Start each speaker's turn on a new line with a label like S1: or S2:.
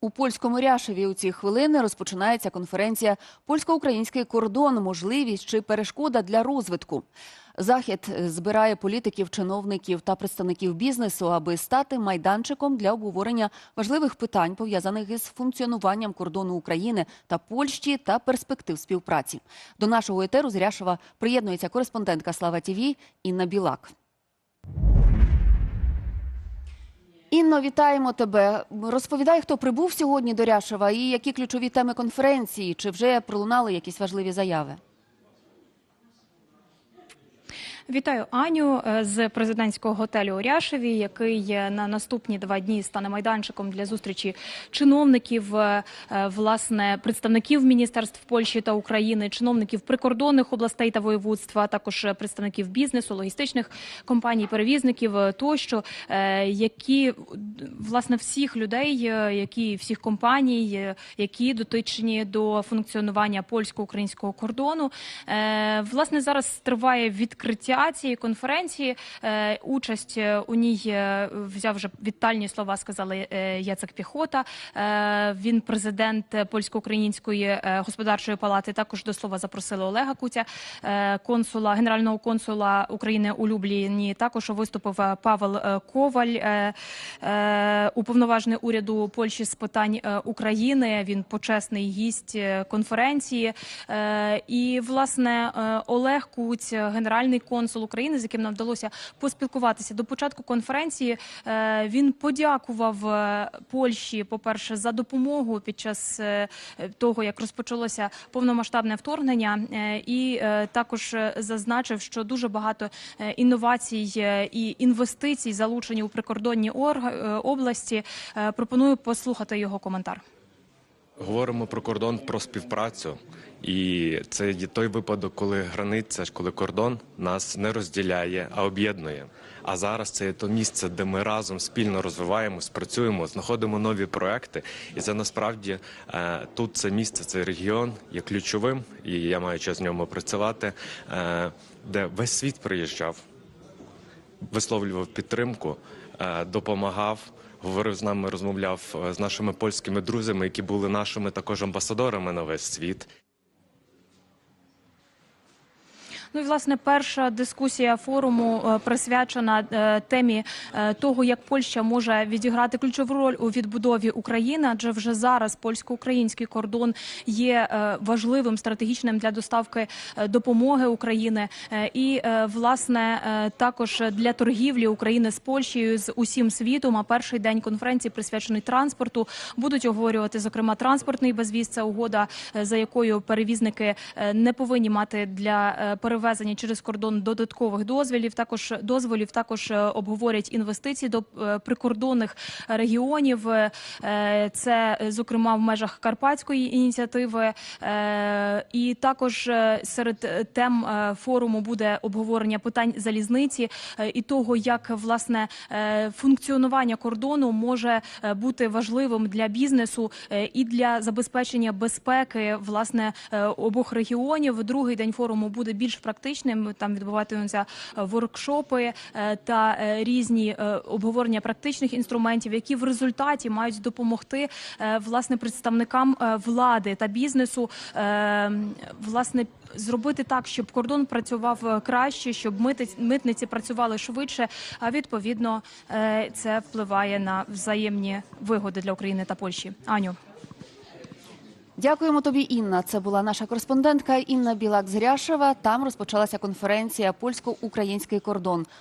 S1: У польському Ряшеві у ці хвилини розпочинається конференція Польсько-український кордон. Можливість чи перешкода для розвитку. Захід збирає політиків, чиновників та представників бізнесу, аби стати майданчиком для обговорення важливих питань, пов'язаних із функціонуванням кордону України та Польщі та перспектив співпраці. До нашого етеру з Ряшева приєднується кореспондентка Слава ТІВІ Інна Білак. Інно, вітаємо тебе. Розповідай, хто прибув сьогодні до Ряшева і які ключові теми конференції, чи вже пролунали якісь важливі заяви?
S2: Вітаю Аню е, з президентського готелю у Ряшеві, який на наступні два дні стане майданчиком для зустрічі чиновників, е, е, власне представників міністерств Польщі та України, чиновників прикордонних областей та воєводства, також представників бізнесу, логістичних компаній, перевізників тощо, які власне всіх людей, які всіх компаній, які дотичні до функціонування польсько-українського кордону. Власне, зараз триває відкриття цієї конференції. Е, Участь е, у ній е, взяв вже вітальні слова, сказали Яцек Піхота. Він президент польсько-української господарчої палати. Також до слова запросили Олега Кутя, консула генерального консула України у Любліні. Також виступив Павел Коваль, уповноважений уряду Польщі з питань України. Він почесний гість конференції. І власне Олег Куць, генеральний консул України, з яким нам вдалося поспілкуватися до початку конференції. е, Він подякував е, Польщі, по перше, за допомогу під час е, того, як розпочалося повномасштабне вторгнення, і також зазначив, що дуже багато інновацій і інвестицій залучені у прикордонні області. Пропоную послухати його коментар.
S3: Говоримо про кордон, про співпрацю, і це є той випадок, коли границя, коли кордон нас не розділяє, а об'єднує. А зараз це є то місце, де ми разом спільно розвиваємось, працюємо, знаходимо нові проекти. І це насправді е, тут це місце, цей регіон є ключовим, і я маю час в ньому працювати, е, де весь світ приїжджав висловлював підтримку, е, допомагав. Говорив з нами, розмовляв е, з нашими польськими друзями, які були нашими також амбасадорами на весь світ.
S2: Ну і власне перша дискусія форуму е, присвячена е, темі е, того, як Польща може відіграти ключову роль у відбудові України, адже вже зараз польсько-український кордон є важливим стратегічним для доставки допомоги України, і власне також для торгівлі України з Польщею з усім світом. А перший день конференції присвячений транспорту будуть обговорювати зокрема транспортний безвіз. Це угода, за якою перевізники не повинні мати для е, перевезення через кордон додаткових дозволів. Також дозволів також е, обговорять інвестиції до е, прикордонних регіонів. Е, Це зокрема в межах карпатської ініціативи. І також серед тем форуму буде обговорення питань залізниці і того, як власне функціонування кордону може бути важливим для бізнесу і для забезпечення безпеки власне обох регіонів. Другий день форуму буде більш практичним. Там відбуватимуться е, воркшопи е, та е, різні обговорення практичних інструментів, які в результаті мають допомогти власне представникам влади та бізнесу власне зробити так, щоб кордон працював краще, щоб митниці працювали швидше. А відповідно це впливає на взаємні вигоди для України та Польщі. Аню.
S1: Дякуємо тобі, Інна. Це була наша кореспондентка Інна Білак з Ряшева. Там розпочалася конференція Польсько-український кордон.